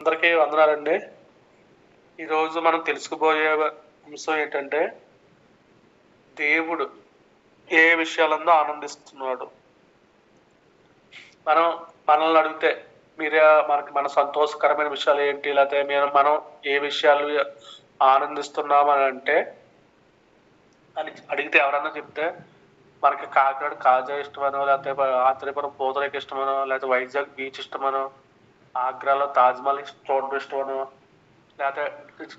అందరికీ వందనాలండి. ఈరోజు మనం తెలుసుకోబోయే అంశం ఏంటంటే దేవుడు ఏ విషయాలందో ఆనందిస్తున్నాడు. మనం మనల్ని అడిగితే మీరే మనకి మన సంతోషకరమైన విషయాలు ఏంటి? లేకపోతే మేము మనం ఏ విషయాలు ఆనందిస్తున్నామని అంటే అని అడిగితే ఎవరన్నా చెప్తే మనకి కాకినాడ కాజా ఇష్టమనో లేకపోతే ఆత్రేపురం పూతరేకి ఇష్టమనో లేకపోతే వైజాగ్ బీచ్ ఇష్టమనో ఆగ్రాలో తాజ్మహల్ చూడడం ఇష్టమనో లేకపోతే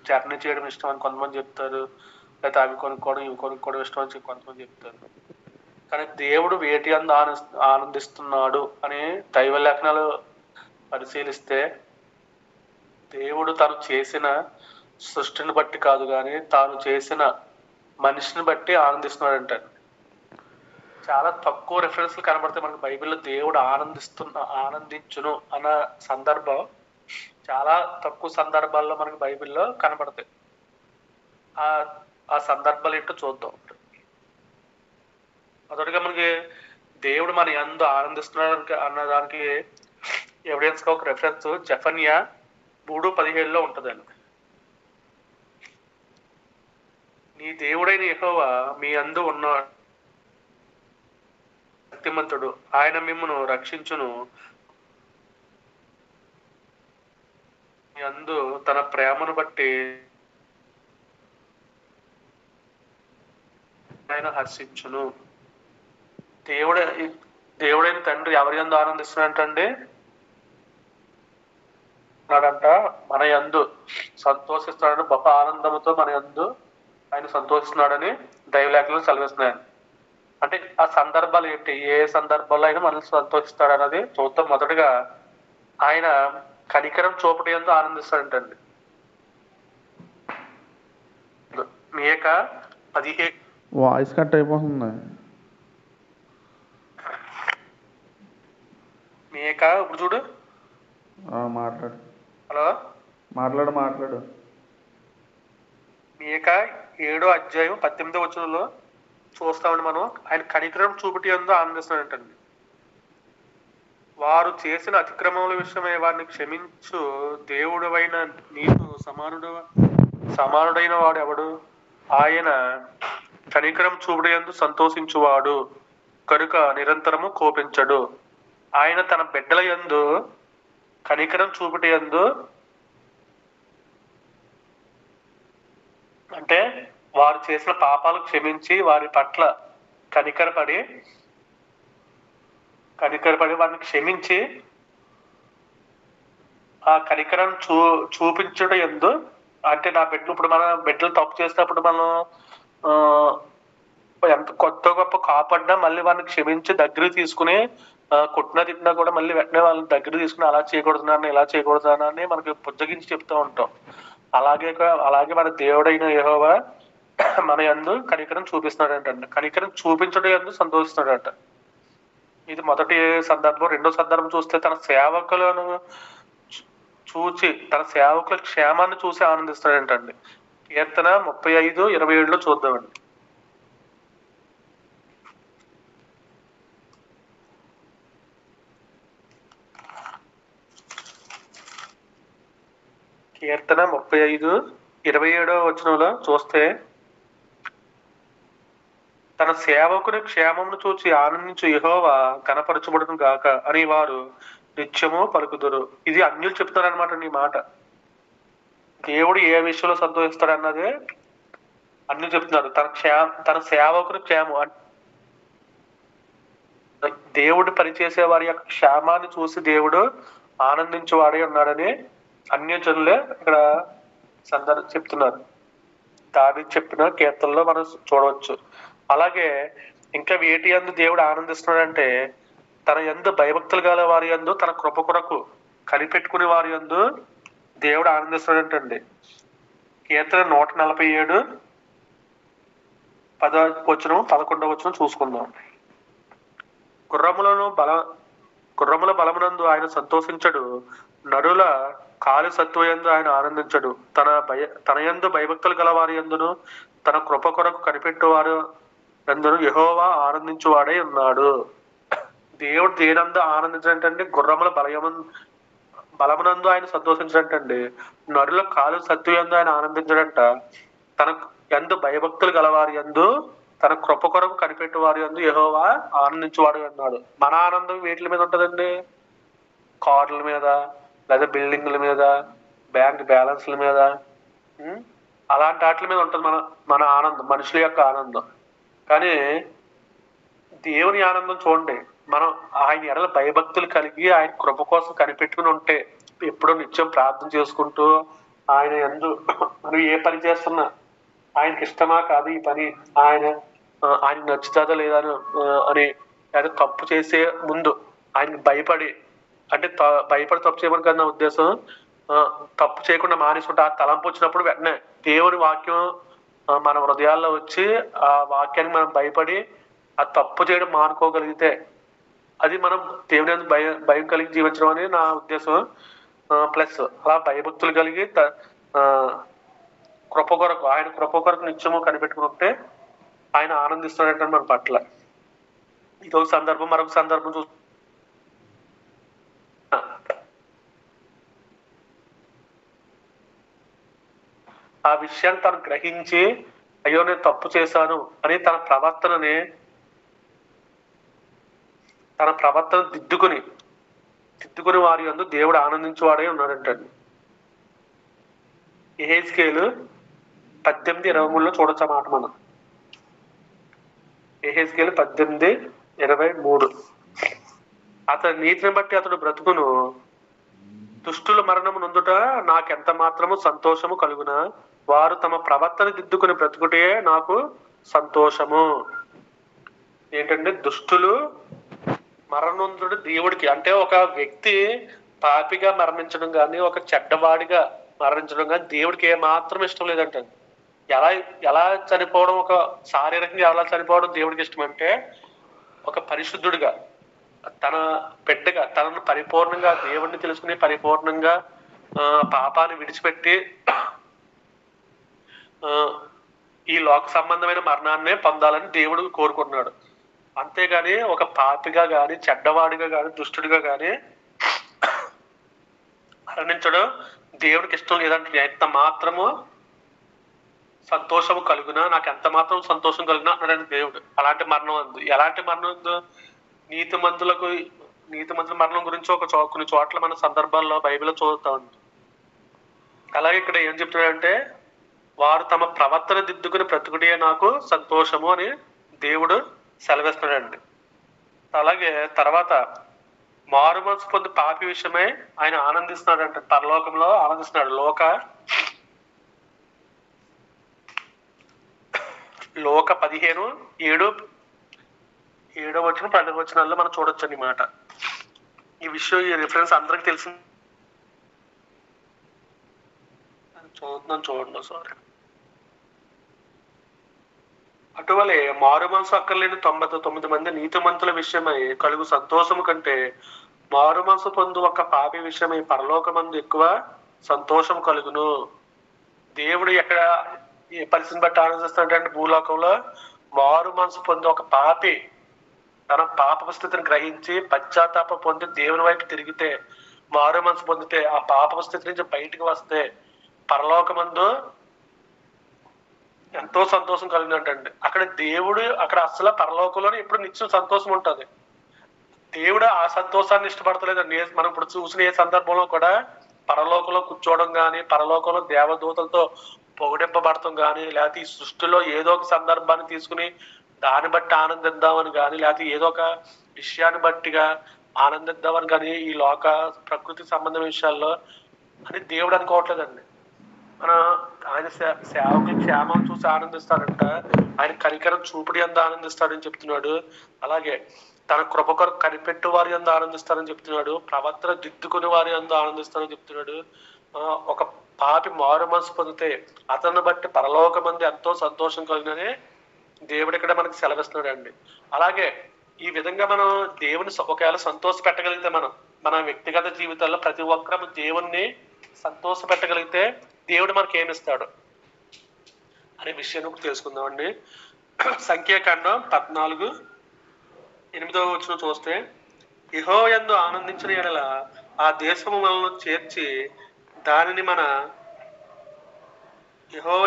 జర్నీ చేయడం ఇష్టం అని కొంతమంది చెప్తారు లేకపోతే అవి కొనుక్కోవడం ఇవి కొనుక్కోవడం ఇష్టం అని కొంతమంది చెప్తారు. కానీ దేవుడు వేటి అందు ఆన ఆనందిస్తున్నాడు అని దైవ లేఖనాలు పరిశీలిస్తే దేవుడు తను చేసిన సృష్టిని బట్టి కాదు కానీ తాను చేసిన మనిషిని బట్టి ఆనందిస్తున్నాడు అంటారు చాలా తక్కువ రెఫరెన్స్లు కనబడతాయి. మనకి బైబిల్లో దేవుడు ఆనందిస్తున్న ఆనందించును అన్న సందర్భం చాలా తక్కువ సందర్భాల్లో మనకి బైబిల్లో కనబడతాయి. ఆ ఆ సందర్భాలు ఏంటో చూద్దాం. మొదటిగా మనకి దేవుడు మన ఎందు ఆనందిస్తున్నాడు అన్న దానికి ఎవిడెన్స్గా ఒక రెఫరెన్స్ జఫన్యా మూడు పదిహేడులో ఉంటుందండి. నీ దేవుడైన యెహోవా మీ అందు ఉన్న శక్తిమంతుడు. ఆయన మిమ్మను రక్షించును. అందు తన ప్రేమను బట్టి ఆయన హర్షించును. దేవుడు దేవుడైన తండ్రి ఎవరి యందు ఆనందిస్తున్నాడంటే అన్నాడంట మన యందు సంతోషిస్తున్నాడని గొప్ప ఆనందంతో మన యందు ఆయన సంతోషిస్తున్నాడని దైవలేఖలు సెలవిస్తున్నాయని అంటే ఆ సందర్భాలు ఏంటి? ఏ సందర్భాల్లో అయినా మనల్ని సంతోషిస్తాడు అన్నది చూద్దాం. మొదటగా ఆయన కనికరం చూపటి ఎందు ఆనందిస్తాడంటండి. మేక పదిహే వాయిస్ కట్ అయిపోతుంది. మేక ఇప్పుడు చూడు. మాట్లాడు. హలో. మాట్లాడు మాట్లాడు. మేక ఏడో అధ్యాయం పద్దెనిమిదో వచనంలో చూస్తామండి మనం. ఆయన కనికరం చూపటి ఎందు ఆనందిస్తాడంటండి వారు చేసిన అతిక్రమముల విషయమై వారిని క్షమించు దేవుడవైన నీకు సమానుడు సమానుడైన వాడు ఎవడు ఆయన కనికరం చూపుడు ఎందు సంతోషించువాడు కనుక నిరంతరము కోపించడు. ఆయన తన బిడ్డల యందు కనికరం చూపుట యందు అంటే వారు చేసిన పాపాలు క్షమించి వారి పట్ల కనికరపడి కనికరపడి వారిని క్షమించి ఆ కనికరం చూ చూపించడం ఎందు అంటే నా బిడ్డలు ఇప్పుడు మనం బిడ్డలు తప్పు చేసినప్పుడు మనం ఎంత కొత్త గొప్ప కాపాడినా మళ్ళీ వారిని క్షమించి దగ్గర తీసుకుని ఆ, కొట్టినా తిట్టినా కూడా మళ్ళీ వెంటనే వాళ్ళని దగ్గర తీసుకుని అలా చేయకూడదు అని ఇలా చేయకూడదు అని మనకి పుజ్జగించి చెప్తూ ఉంటాం. అలాగే అలాగే మన దేవుడైన యహోవా మన యందు కనికరం చూపిస్తున్నాడంట కనికరం చూపించడం యందు సంతోషిస్తున్నాడంట. ఇది మొదటి సందర్భం. రెండో సందర్భం చూస్తే తన సేవకులను చూచి తన సేవకుల క్షేమాన్ని చూసి ఆనందిస్తాడంటండి కీర్తన ముప్పై ఐదు ఇరవై ఏడులో చూద్దామండి. కీర్తన ముప్పై ఐదు ఇరవై ఏడో వచనంలో చూస్తే తన సేవకుని క్షేమమును చూచి ఆనందించు యహోవా కనపరచబడును గాక అని వారు నిత్యము పలుకుదురు. ఇది అన్యులు చెప్తారనమాట నీ మాట. దేవుడు ఏ విషయంలో సంతోషిస్తాడన్నదే అన్ని చెప్తున్నారు. తన క్షేమ తన సేవకుని క్షేమం దేవుడు పనిచేసే వారి యొక్క క్షేమాన్ని చూసి దేవుడు ఆనందించేవాడే ఉన్నాడని అన్యజనులే ఇక్కడ సందర్ చెప్తున్నారు. దాని చెప్పిన కీర్తనలో మనం చూడవచ్చు. అలాగే ఇంకా వేటి యందు దేవుడు ఆనందిస్తున్నాడంటే తన యందు భయభక్తులు గల వారి యందు తన కృప కొరకు కనిపెట్టుకునే వారి యందు దేవుడు ఆనందిస్తున్నాడంటండి. కీర్తన నూట నలభై ఏడు పద వచ్చిన పదకొండవ వచ్చిన చూసుకుందాం. గుర్రములను బల గుర్రముల బలమునందు ఆయన సంతోషించడు నడుల కాలి సత్వయందు ఆయన ఆనందించడు. తన భయ తన యందు భయభక్తులు గల వారి యందును తన కృప కొరకు కనిపెట్టువారు అందరూ యహోవా ఆనందించువాడై ఉన్నాడు. దేవుడు దేనందు ఆనందించడంటే గుర్రముల బలయము బలమునందు ఆయన సంతోషించడంటండి నరుల కాలు సత్తు ఎందు ఆయన ఆనందించడంట తన ఎందు భయభక్తులు గలవారి ఎందు తన కృప కొరకు కనిపెట్టేవారి ఎందు యహోవా ఆనందించువాడు అన్నాడు. మన ఆనందం వీటి మీద ఉంటదండి. కార్ల మీద లేదా బిల్డింగ్ల మీద బ్యాంక్ బ్యాలెన్స్ల మీద అలాంటి వాటి మీద ఉంటుంది మన మన ఆనందం మనుషుల యొక్క ఆనందం. కానీ దేవుని ఆనందం చూడండి. మనం ఆయన ఎడల భయభక్తులు కలిగి ఆయన కృప కోసం కనిపెట్టుకుని ఉంటే ఎప్పుడో నిత్యం ప్రార్థన చేసుకుంటూ ఆయన ఎందు నువ్వు ఏ పని చేస్తున్నా ఆయనకి ఇష్టమా కాదు ఈ పని? ఆయన ఆయనకు ఆయనకి నచ్చుతుందా లేదా అని, లేదా తప్పు చేసే ముందు ఆయనకి భయపడి అంటే త- భయపడి తప్పు చేయమని కదా నా ఉద్దేశం. తప్పు చేయకుండా మానేసుకుంటే ఆ తలంపు వచ్చినప్పుడు వెంటనే దేవుని వాక్యం మన హృదయాల్లో వచ్చి ఆ వాక్యానికి మనం భయపడి ఆ తప్పు చేయడం మానుకోగలిగితే అది మనం దేవుని భయం భయం కలిగి జీవించడం అని నా ఉద్దేశం. ప్లస్ అలా భయభక్తులు కలిగి ఆ, కృప కొరకు ఆయన కృప కొరకు నిత్యము కనిపెట్టుకుని ఉంటే ఆయన ఆనందిస్తున్నట్టు మన పట్ల. ఇది ఒక సందర్భం మరొక సందర్భం చూ ఆ విషయాన్ని తను గ్రహించి అయ్యో నేను తప్పు చేశాను అని తన ప్రవర్తనని తన ప్రవర్తన దిద్దుకుని దిద్దుకుని వారి యందు దేవుడు ఆనందించేవాడే ఉన్నాడంటండి ఏహెచ్కేలు పద్దెనిమిది ఇరవై మూడులో చూడొచ్చు మాట మనం. ఏహెచ్కేలు పద్దెనిమిది ఇరవై మూడు. అతని నీతిని బట్టి అతడు బ్రతుకును. దుష్టుల మరణము నొందుట నాకెంత మాత్రము సంతోషము కలుగునా? వారు తమ ప్రవర్తన దిద్దుకుని బ్రతుకుటే నాకు సంతోషము. ఏంటంటే దుష్టులు మరణొందుడు దేవుడికి అంటే ఒక వ్యక్తి పాపిగా మరణించడం కానీ ఒక చెడ్డవాడిగా మరణించడం కానీ దేవుడికి ఏ మాత్రం ఇష్టం లేదంట. ఎలా ఎలా చనిపోవడం ఒక శారీరకంగా ఎలా చనిపోవడం దేవుడికి ఇష్టం అంటే ఒక పరిశుద్ధుడిగా తన బిడ్డగా తనను పరిపూర్ణంగా దేవుడిని తెలుసుకుని పరిపూర్ణంగా ఆ, పాపాన్ని విడిచిపెట్టి ఆ, ఈ లోక సంబంధమైన మరణాన్నే పొందాలని దేవుడు కోరుకుంటున్నాడు. అంతేగాని ఒక పాపిగా గాని చెడ్డవాడిగా గాని దుష్టుడిగా గాని మరణించడం దేవుడికి ఇష్టం లేదంటే. ఎంత మాత్రము సంతోషము కలుగునా నాకు ఎంత మాత్రం సంతోషం కలిగినా అన్నాడు దేవుడు. అలాంటి మరణం ఉంది ఎలాంటి మరణం నీతిమంతులకు నీతిమంతుల నీతి మరణం గురించి ఒక చో కొన్ని చోట్ల మన సందర్భాల్లో బైబిల్లో చూస్తా ఉంది. అలాగే ఇక్కడ ఏం చెప్తున్నాడంటే వారు తమ ప్రవర్తన దిద్దుకుని బ్రతుకుడే నాకు సంతోషము అని దేవుడు సెలవిస్తున్నాడండి. అలాగే తర్వాత మారు మనసు పొంది పాపి విషయమై ఆయన ఆనందిస్తున్నాడంట. పరలోకంలో ఆనందిస్తున్నాడు. లోక లోక పదిహేను ఏడు ఏడో వచ్చిన పదవ వచనాల్లో మనం చూడొచ్చు అన్నమాట ఈ విషయం ఈ రిఫరెన్స్ అందరికి తెలిసింది చూద్దాం చూడండి సారీ అటువలే మారు మనసు అక్కర్లేని తొంభై తొమ్మిది మంది నీతిమంతుల విషయమై కలుగు సంతోషము కంటే మారు మనసు పొందు ఒక పాపి విషయమై పరలోకమందు ఎక్కువ సంతోషం కలుగును. దేవుడు ఎక్కడ ఏ పరిస్థితిని బట్టి ఆనందిస్తాడంటే భూలోకంలో మారు మనసు పొంది ఒక పాపి తన పాప స్థితిని గ్రహించి పశ్చాత్తాప పొంది దేవుని వైపు తిరిగితే మారు మనసు పొందితే ఆ పాప స్థితి నుంచి బయటికి వస్తే పరలోకమందు ఎంతో సంతోషం కలిగినట్టండి. అక్కడ దేవుడు అక్కడ అసలు పరలోకంలోనే ఎప్పుడు నిత్యం సంతోషం ఉంటుంది. దేవుడు ఆ సంతోషాన్ని ఇష్టపడతలేదండి మనం ఇప్పుడు చూసిన ఏ సందర్భంలో కూడా పరలోకంలో కూర్చోవడం కానీ పరలోకంలో దేవదూతలతో పొగిడింపబడటం కానీ లేకపోతే ఈ సృష్టిలో ఏదో ఒక సందర్భాన్ని తీసుకుని దాన్ని బట్టి ఆనందిద్దామని కానీ లేకపోతే ఏదో ఒక విషయాన్ని బట్టిగా ఆనందిద్దామని కానీ ఈ లోక ప్రకృతి సంబంధం విషయాల్లో అని దేవుడు అనుకోవట్లేదండి. మన ఆయన సే- సేవకుల క్షేమం చూసి ఆనందిస్తాడంట ఆయన కనికరం చూపుడి ఎంత ఆనందిస్తాడని చెప్తున్నాడు. అలాగే తన కృప కొరకు కనిపెట్టు వారి అందు ఆనందిస్తారని చెప్తున్నాడు. ప్రవర్తన దిద్దుకుని వారి అందు ఆనందిస్తారని చెప్తున్నాడు. ఒక పాపి మారు మనసు పొందితే అతన్ని బట్టి పరలోక మంది ఎంతో సంతోషం కలిగినని దేవుడు ఇక్కడ మనకి సెలవిస్తున్నాడు అలాగే ఈ విధంగా మనం దేవుని ఒకవేళ సంతోష పెట్టగలిగితే మనం మన వ్యక్తిగత జీవితాల్లో ప్రతి ఒక్కరూ దేవుణ్ణి సంతోష పెట్టగలిగితే దేవుడు మనకి ఏమిస్తాడు? అనే విషయాన్ని ఒకటి తెలుసుకుందామండి. సంఖ్యాకాండం పద్నాలుగు ఎనిమిదవ వచ్చిన చూస్తే ఇహో యందు ఆనందించిన ఎడల ఆ దేశము మనల్ని చేర్చి దానిని మన యెహోవ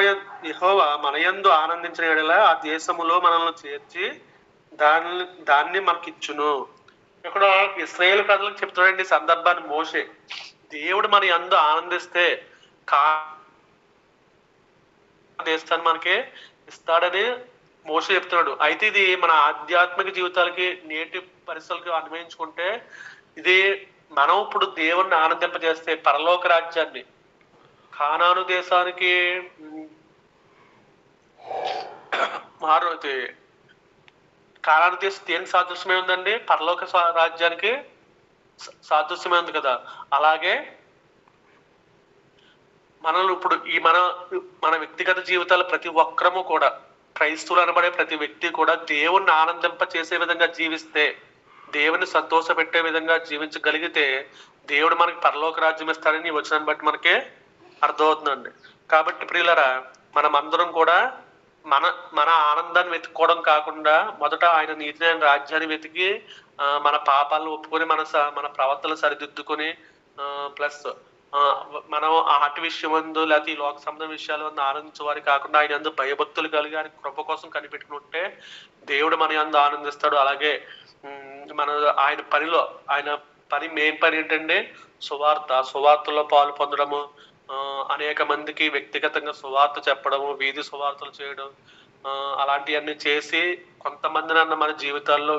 యెహోవ మన యందు ఆనందించిన ఎడలా ఆ దేశములో మనల్ని చేర్చి దాన్ని దాన్ని మనకిచ్చును. ఇక్కడ ఇస్రాయేల్ ప్రజలకు చెప్తున్నాడండి సందర్భాన్ని మోసే దేవుడు మన ఎందు ఆనందిస్తే కా దేశాన్ని మనకి ఇస్తాడని మోస చెప్తున్నాడు. అయితే ఇది మన ఆధ్యాత్మిక జీవితాలకి నేటి పరిస్థితులకి అన్వయించుకుంటే ఇది మనం ఇప్పుడు దేవుణ్ణి ఆనందింపజేస్తే పరలోక రాజ్యాన్ని కానాను దేశానికి ఉమ్, మారు కానాను దేశం దేని సాదృశ్యమే ఉందండి? పరలోక రాజ్యానికి సాదృశ్యమే ఉంది కదా. అలాగే మనల్ని ఇప్పుడు ఈ మన మన వ్యక్తిగత జీవితాలు ప్రతి ఒక్కరము కూడా క్రైస్తువులు అనబడే ప్రతి వ్యక్తి కూడా దేవుణ్ణి ఆనందింప చేసే విధంగా జీవిస్తే దేవుని సంతోష పెట్టే విధంగా జీవించగలిగితే దేవుడు మనకి పరలోక రాజ్యం ఇస్తాడని వచ్చిన వచనాన్ని బట్టి మనకి అర్థమవుతుందండి. కాబట్టి ప్రియులరా మనం అందరం కూడా మన మన ఆనందాన్ని వెతుక్కోవడం కాకుండా మొదట ఆయన నీతిని ఆయన రాజ్యాన్ని వెతికి మన పాపాలను ఒప్పుకొని మన స- మన ప్రవర్తనలు సరిదిద్దుకొని ప్లస్ మనం ఆట విషయం అందు లేకపోతే ఈ లోక సంబంధం విషయాలు అందు ఆనందించేవారు కాకుండా ఆయన అందు భయభక్తులు కలిగి ఆయన కృప కోసం కనిపెట్టుకుంటే దేవుడు మన అందు ఆనందిస్తాడు. అలాగే మన ఆయన పనిలో ఆయన పని మెయిన్ పని ఏంటంటే సువార్త సువార్తలో పాలు పొందడము అనేక మందికి వ్యక్తిగతంగా సువార్త చెప్పడము వీధి సువార్తలు చేయడం అలాంటివన్నీ చేసి కొంతమందినన్న మన జీవితాల్లో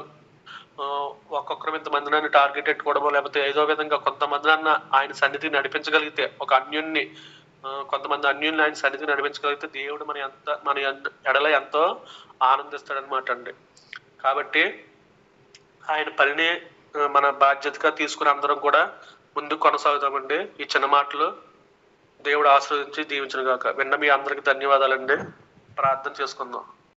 ఆ, ఒక్కొక్కరు నన్ను టార్గెట్ పెట్టుకోవడమో లేకపోతే ఏదో విధంగా కొంతమందినన్న ఆయన సన్నిధిని నడిపించగలిగితే ఒక అన్యుణ్ణి కొంతమంది అన్యుల్ని ఆయన సన్నిధిని నడిపించగలిగితే దేవుడు మన ఎంత మన ఎడల ఎంతో ఆనందిస్తాడనమాట అండి. కాబట్టి ఆయన పనిని మన బాధ్యతగా తీసుకుని అందరం కూడా ముందుకు కొనసాగుతామండి ఈ చిన్న మాటలు దేవుడు ఆశీర్వదించి దీవించను గాక విన్న మీ అందరికి ధన్యవాదాలండి. ప్రార్థన చేసుకుందాం.